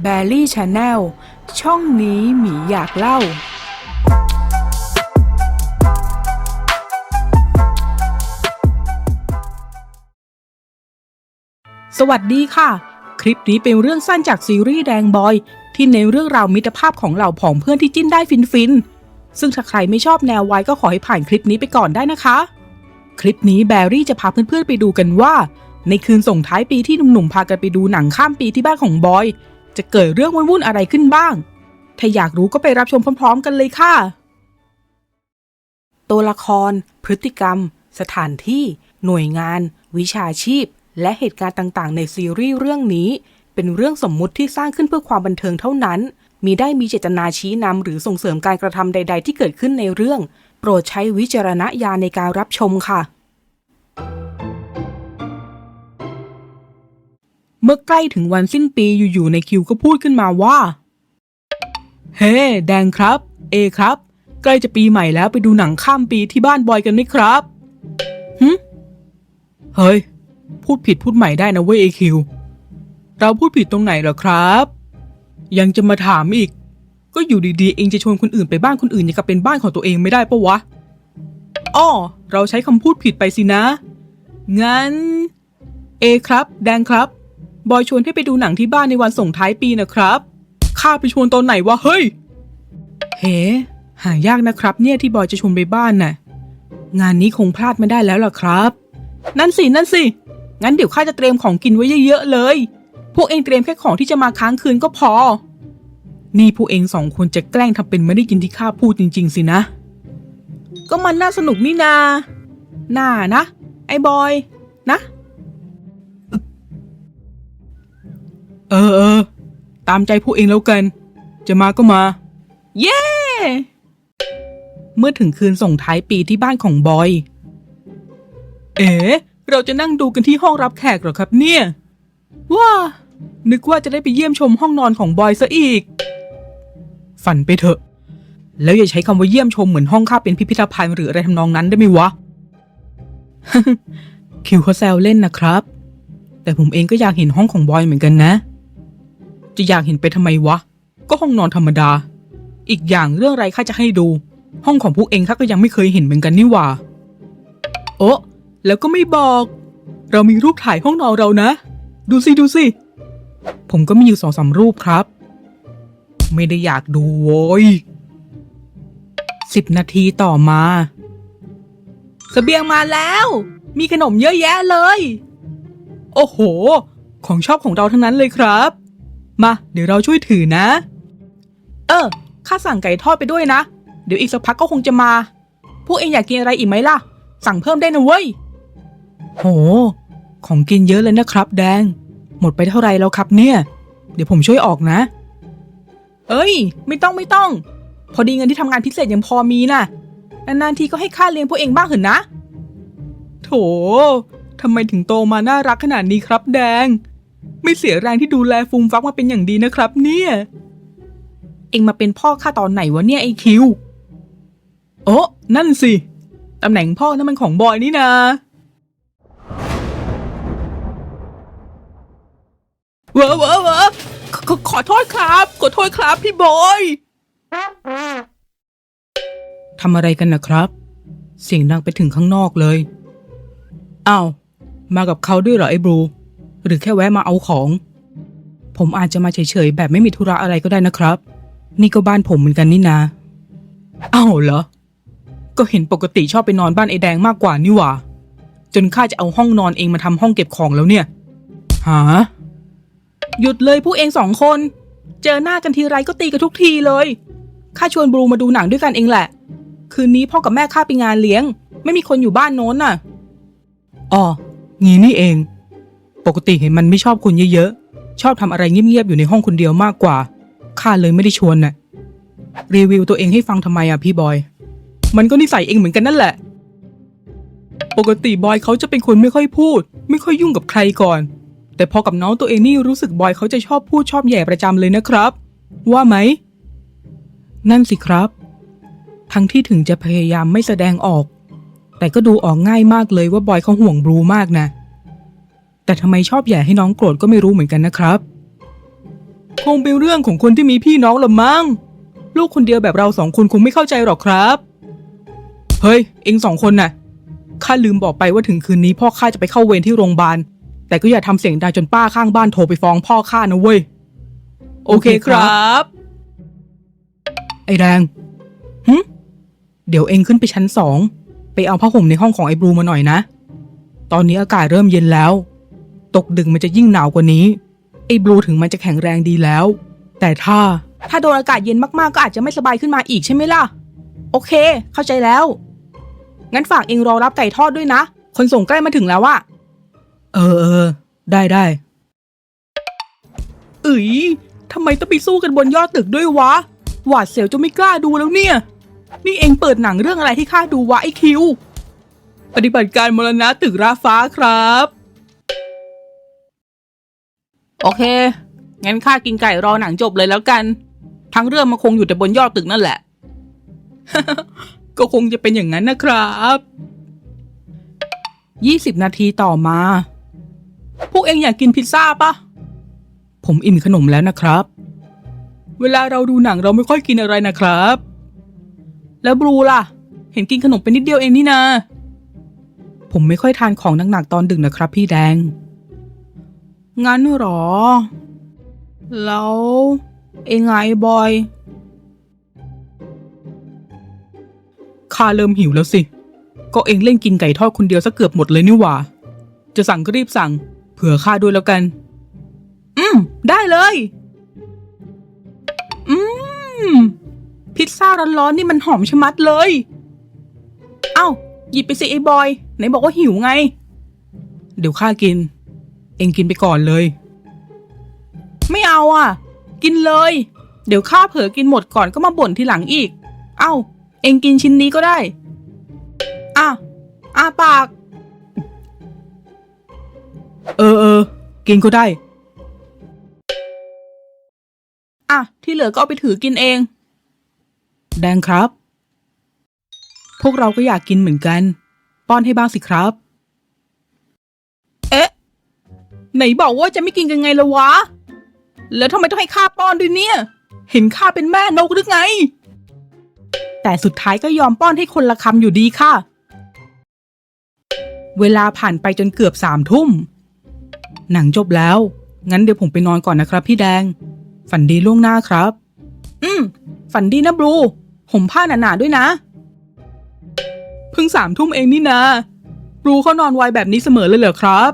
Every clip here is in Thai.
แบลลี่ชาแนลช่องนี้หมีอยากเล่า สวัสดีค่ะ คลิปนี้เป็นเรื่องสั้นจากซีรีส์แดงบอย ที่ในนเรื่องราวมิตรภาพของเหล่าผองเพื่อนที่จิ้นได้ฟินฟินซึ่งถ้าใครไม่ชอบแนววายก็ขอให้ผ่านคลิปนี้ไปก่อนได้นะคะ คลิปนี้แบรี่จะพาเพื่อนๆไปดูกันว่า ในคืนส่งท้ายปีที่หนุ่มๆพากันไปดูหนังข้ามปีที่บ้านของบอย จะเกิดเรื่องวุ่นๆอะไรขึ้นบ้าง ถ้าอยากรู้ก็ไปรับชมพร้อม ๆ กันเลยค่ะ ตัวละคร พฤติกรรม สถานที่ หน่วยงาน วิชาชีพ และเหตุการณ์ต่างๆ ในซีรีส์เรื่องนี้ เป็นเรื่องสมมุติที่สร้างขึ้นเพื่อความบันเทิงเท่านั้น มีได้มีเจตนาชี้นำหรือส่งเสริมการกระทำใด ๆ ที่เกิดขึ้นในเรื่อง โปรดใช้วิจารณญาณในการรับชมค่ะ เมื่อใกล้ถึงวันสิ้นปีอยู่ๆในคิวก็พูดขึ้นมาว่า เฮ้แดงครับ เอครับ ใกล้จะปีใหม่แล้วไปดูหนังข้ามปีที่บ้านบอยกันไหมครับหึเฮ้ย พูดผิดพูดใหม่ได้นะเว้ยเอคิว เราพูดผิดตรงไหนเหรอครับ ยังจะมาถามอีก ก็อยู่ดีๆ เองจะชวนคนอื่นไปบ้านคนอื่นอย่างกับเป็นบ้านของตัวเองไม่ได้ปะวะอ้อเราใช้คำพูดผิดไปสินะ งั้น เอครับ แดงครับ บอยชวนให้ไปดูหนังที่บ้านในวันส่งท้ายปีนะครับ ข้าไปชวนตอนไหนวะเฮ้ย เฮ้หายากนะครับ เนี่ยที่บอยจะชวนไปบ้านน่ะ งานนี้คงพลาดไม่ได้แล้วล่ะครับ นั่นสิ นั่นสิ งั้นเดี๋ยวข้าจะเตรียมของกินไว้เยอะๆเลย พวกเองเตรียมแค่ของที่จะมาค้างคืนก็พอ นี่พวกเองสองคนจะแกล้งทำเป็นไม่ได้ยินที่ข้าพูดจริง ๆ สินะ ก็มันน่าสนุกนี่นา น่านะ ไอ้บอย นะ เออเออ ตามใจพวกเองแล้วกัน จะมาก็มา เย้ เมื่อถึงคืนส่งท้ายปีที่บ้านของบอย เอ๋เราจะนั่งดูกันที่ห้องรับแขกเหรอครับเนี่ย ว้า นึกว่าจะได้ไปเยี่ยมชมห้องนอนของบอยซะอีก ฝันไปเถอะ แล้วอย่าใช้คำว่าเยี่ยมชมเหมือนห้องข้าเป็นพิพิธภัณฑ์หรืออะไรทำนองนั้นได้ไหมวะ คิวเขาแซวเล่นนะครับ แต่ผมเองก็อยากเห็นห้องของบอยเหมือนกันนะ จะอยากเห็นไปทำไมวะ ก็ห้องนอนธรรมดา อีกอย่างเรื่องอะไรข้าจะให้ดู ห้องของพวกเองข้าก็ยังไม่เคยเห็นเหมือนกันนี่หว่า โอ้แล้วก็ไม่บอก เรามีรูปถ่ายห้องนอนเรานะ ดูสิดูสิผมก็มีอยู่สองสามรูปครับ ไม่ได้อยากดูโว้ยสิบนาทีต่อมาสเสบียงมาแล้ว มีขนมเยอะแยะเลย โอ้โห ของชอบของเราทั้งนั้นเลยครับ มา เดี๋ยวเราช่วยถือนะ เออ ข้าสั่งไก่ทอดไปด้วยนะ เดี๋ยวอีกสักพักก็คงจะมา พวกเองอยากกินอะไรอีกไหมล่ะ สั่งเพิ่มได้นะเว้ย โห ของกินเยอะเลยนะครับ แดง หมดไปเท่าไหร่แล้วครับเนี่ย เดี๋ยวผมช่วยออกนะ เอ้ย ไม่ต้องไม่ต้อง พอดีเงินที่ทำงานพิเศษยังพอมีน่ะ นานๆทีก็ให้ค่าเลี้ยงพวกเองบ้างเถอะนะ โถทำไมถึงโตมาน่ารักขนาดนี้ครับแดง ไม่เสียแรงที่ดูแลฟูมฟักมาเป็นอย่างดีนะครับ เนี่ย เองมาเป็นพ่อข้าตอนไหนวะเนี่ยไอคิว โอ้นั่นสิ ตำแหน่งพ่อนั่นมันของบอยนี่นาเวอเวอเวอขขอขอโทษครับ ขอโทษครับพี่บอยทำอะไรกันนะครับ เสียงดังไปถึงข้างนอกเลยอ้าว มากับเขาด้วยเหรอไอ้บลู หรือแค่แวะมาเอาของ ผมอาจจะมาเฉยๆแบบไม่มีธุระอะไรก็ได้นะครับ นี่ก็บ้านผมเหมือนกันนี่นาอ้าวเหรอ ก็เห็นปกติชอบไปนอนบ้านไอ้แดงมากกว่านี่หว่า จนข้าจะเอาห้องนอนเองมาทำห้องเก็บของแล้วเนี่ยหาหยุดเลยผู้เองสองคน เจอหน้ากันทีไรก็ตีกันทุกทีเลยข้าชวนบลูมาดูหนังด้วยกันเองแหละ คืนนี้พ่อกับแม่ข้าไปงานเลี้ยง ไม่มีคนอยู่บ้านโน้นน่ะอ๋องี้นี่เอง ปกติเห็นมันไม่ชอบคนเยอะๆ ชอบทำอะไรเงียบๆ อยู่ในห้องคนเดียวมากกว่า ข้าเลยไม่ได้ชวนน่ะ รีวิวตัวเองให้ฟังทำไมอะพี่บอย มันก็นิสัยเองเหมือนกันนั่นแหละ ปกติบอยเขาจะเป็นคนไม่ค่อยพูด ไม่ค่อยยุ่งกับใครก่อน แต่พอกับน้องตัวเองนี่รู้สึกบอยเขาจะชอบพูดชอบแย่ประจำเลยนะครับ ว่าไหม นั่นสิครับ ทั้งที่ถึงจะพยายามไม่แสดงออก แต่ก็ดูออกง่ายมากเลยว่าบอยเขาห่วงบลูมากนะ แต่ทำไมชอบแย่ให้น้องโกรธก็ไม่รู้เหมือนกันนะครับ คงเป็นเรื่องของคนที่มีพี่น้องละมั้ง ลูกคนเดียวแบบเราสองคนคงไม่เข้าใจหรอกครับ เฮ้ย เองสองคนน่ะ ข้าลืมบอกไปว่าถึงคืนนี้พ่อข้าจะไปเข้าเวรที่โรงพยาบาล แต่ก็อย่าทำเสียงดังจนป้าข้างบ้านโทรไปฟ้องพ่อข้านะเว้ย โอเคครับ ไอแดงหึเดี๋ยวเองขึ้นไปชั้นสอง ไปเอาผ้าห่มในห้องของไอ้บลูมาหน่อยนะ ตอนนี้อากาศเริ่มเย็นแล้ว ตกดึกมันจะยิ่งหนาวกว่านี้ ไอ้บลูถึงมันจะแข็งแรงดีแล้ว แต่ถ้า ถ้าโดนอากาศเย็นมากๆ ก็อาจจะไม่สบายขึ้นมาอีกใช่ไหมล่ะ โอเค เข้าใจแล้ว งั้นฝากเองรอรับไก่ทอดด้วยนะ คนส่งใกล้มาถึงแล้วอะเออเออ ได้ได้เอ๋ยทำไมต้องไปสู้กันบนยอดตึกด้วยวะ หวาดเสียวจนไม่กล้าดูแล้วเนี่ย นี่เองเปิดหนังเรื่องอะไรที่ข้าดูวะไอคิว ปฏิบัติการมรณะตึกราฟ้าครับ โอเค งั้นข้ากินไก่รอหนังจบเลยแล้วกัน ทั้งเรื่องมันคงอยู่แต่บนยอดตึกนั่นแหละ ก็คงจะเป็นอย่างนั้นนะครับยี่สิบนาทีต่อมา พวกเองอยากกินพิซซ่าปะ ผมอิ่มขนมแล้วนะครับ เวลาเราดูหนังเราไม่ค่อยกินอะไรนะครับ แล้วบลูล่ะ เห็นกินขนมไปนิดเดียวเองนี่นาผมไม่ค่อยทานของหนักๆตอนดึกนะครับ พี่แดง งั้นหรอ แล้วเองไงบอย ข้าเริ่มหิวแล้วสิ ก็เองเล่นกินไก่ทอดคนเดียวซะเกือบหมดเลยนี่หว่า จะสั่งก็รีบสั่ง เผื่อข้าด้วยแล้วกัน อืม ได้เลย อืม พิซซ่าร้อนๆนี่มันหอมชะมัดเลย เอ้า หยิบไปสิไอ้บอย ไหนบอกว่าหิวไง เดี๋ยวข้ากิน เองกินไปก่อนเลย ไม่เอาอะ กินเลย เดี๋ยวข้าเผลอกินหมดก่อนก็มาบ่นทีหลังอีก เอ้า เองกินชิ้นนี้ก็ได้ อะอาปาก เออเออกินก็ได้ อะ ที่เหลือก็เอาไปถือกินเอง แดงครับ พวกเราก็อยากกินเหมือนกัน ป้อนให้บ้างสิครับ ไหนบอกว่าจะไม่กินกันไงละวะ แล้วทำไมต้องให้ข้าป้อนด้วยเนี่ย เห็นข้าเป็นแม่นกหรือไง แต่สุดท้ายก็ยอมป้อนให้คนละคำอยู่ดีค่ะ เวลาผ่านไปจนเกือบสามทุ่ม หนังจบแล้ว งั้นเดี๋ยวผมไปนอนก่อนนะครับพี่แดง ฝันดีล่วงหน้าครับ อืม ฝันดีนะบลู ผมผ้าหนาๆด้วยนะ เพิ่งสามทุ่มเองนี่นะบลูเขานอนไวแบบนี้เสมอเลยเหรอครับ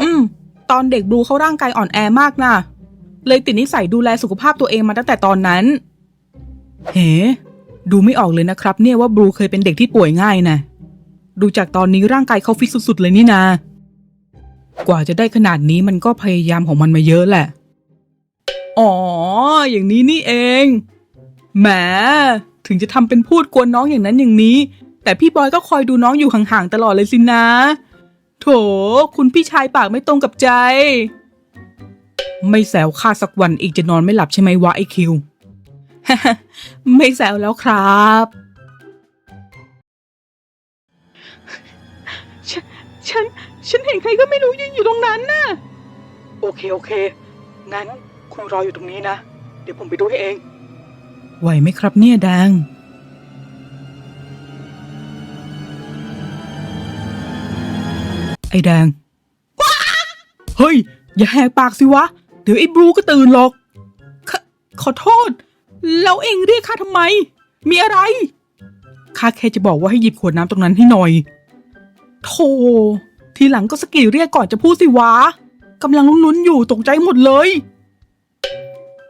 อืม ตอนเด็กบลูเขาร่างกายอ่อนแอมากนะเลยติดนิสัยดูแลสุขภาพตัวเองมาตั้งแต่ตอนนั้น เฮ้ดูไม่ออกเลยนะครับ เนี่ยว่าบลูเคยเป็นเด็กที่ป่วยง่ายนะดูจากตอนนี้ร่างกายเขาฟิตสุดๆเลยนี่นา กว่าจะได้ขนาดนี้มันก็พยายามของมันมาเยอะแหละ อ๋อ อย่างนี้นี่เอง แหม ถึงจะทำเป็นพูดกวนน้องอย่างนั้นอย่างนี้ แต่พี่บอยก็คอยดูน้องอยู่ห่างๆตลอดเลยสินะ โถ คุณพี่ชายปากไม่ตรงกับใจ ไม่แซวข้าสักวันอีกจะนอนไม่หลับใช่ไหมวะไอคิว ไม่แซวแล้วครับฉันฉัน ฉันเห็นใครก็ไม่รู้ยืนอยู่ตรงนั้นน่ะ โอเค โอเค งั้นคุณรออยู่ตรงนี้นะ เดี๋ยวผมไปดูให้เอง ไหวไหมครับเนี่ยแดง ไอ้แดง เฮ้ย อย่าแหกปากสิวะ เดี๋ยวไอ้บลูก็ตื่นหรอกขอขอโทษ แล้วเองเรียกข้าทำไม มีอะไรข้าแค่จะบอกว่าให้หยิบขวดน้ำตรงนั้นให้หน่อย โธ่ทีหลังก็สกิเรียกก่อนจะพูดสิวะกำลังลุ้นๆอยู่ตกใจหมดเลย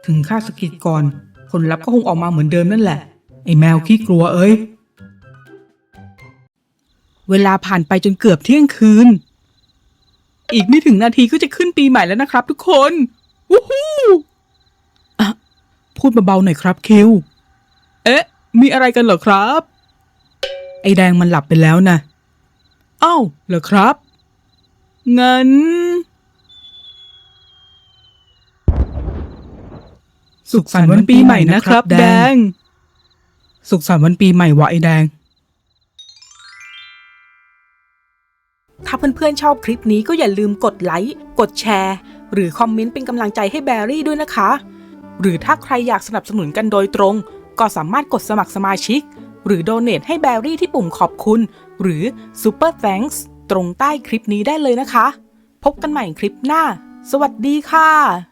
ถึงข้าสกิดก่อน ผลลัพธ์ก็คงออกมาเหมือนเดิมนั่นแหละ ไอ้แมวขี้กลัวเอ้ย เวลาผ่านไปจนเกือบเที่ยงคืน อีกไม่ถึงนาทีก็จะขึ้นปีใหม่แล้วนะครับทุกคนวู้ฮู้อะพูดเบาๆหน่อยครับคิว เอ๊ะ มีอะไรกันเหรอครับ ไอแดงมันหลับไปแล้วนะอ้าวเหรอครับ งั้น สุขสันต์วันปีใหม่นะครับ แดง สุขสันต์วันปีใหม่วะไอ้แดง ถ้าเพื่อนๆชอบคลิปนี้ก็อย่าลืมกดไลค์ กดแชร์ หรือคอมเมนต์เป็นกำลังใจให้แบรี่ด้วยนะคะ หรือถ้าใครอยากสนับสนุนกันโดยตรง ก็สามารถกดสมัครสมาชิก หรือโดเน a ให้แบรี่ที่ปุ่มขอบคุณ หรือ Super Thanks ตรงใต้คลิปนี้ได้เลยนะคะ พบกันใหม่คลิปหน้า สวัสดีค่ะ